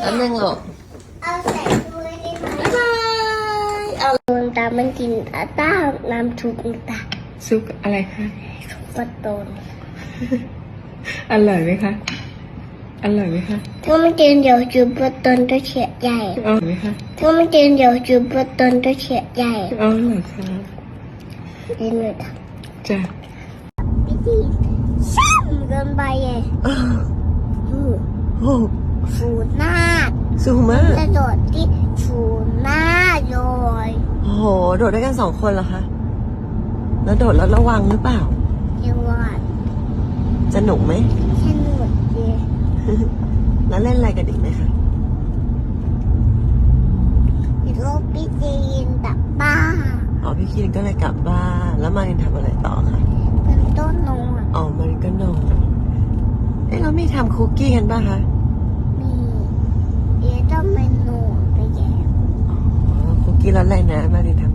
แป๊บนึงลูกเอาใส่ด้วยได้ไหมบ๊ายบายเอาดวงตามันกินอาต้าน้ำชุบตาซุปอะไรคะชุบปลาตนอร่อยไหมคะ อร่อยไหมคะถ้ามันกินเดี๋ยวชุบปลาตนตัวเฉียดใหญ่อร่อยไหมคะถ้ามันกินเดี๋ยวชุบปลาตนตัวเฉียดใหญ่อร่อยค่ะกินเลยค่ะจ้ะพี่ดีซ้ำเกินไปเลยอืมโอ้ ฟูหน้าสูงมากกระโดดที่ฟูหน้าโยยโอ้โห โดดด้วยกันสองคนเหรอคะ แล้วโดดแล้วระวังหรือเปล่าจังหวัดจะหนุกไหมสนุกดีแล้วเล่นอะไรกันอีกไหมคะโลกพี่จีนแบบบ้าอ๋อพี่คินก็เลยกลับบ้าน แล้วมารินทำอะไรต่อคะเป็นต้นนมอะอ๋อมารินก็นอนเอ๊ะเราไม่ทำคุกกี้กันป่ะคะ มี เดี๋ยวต้องเป็นหนูไปแย่อ๋อคุกกี้ร้อนแรงนะมาดิท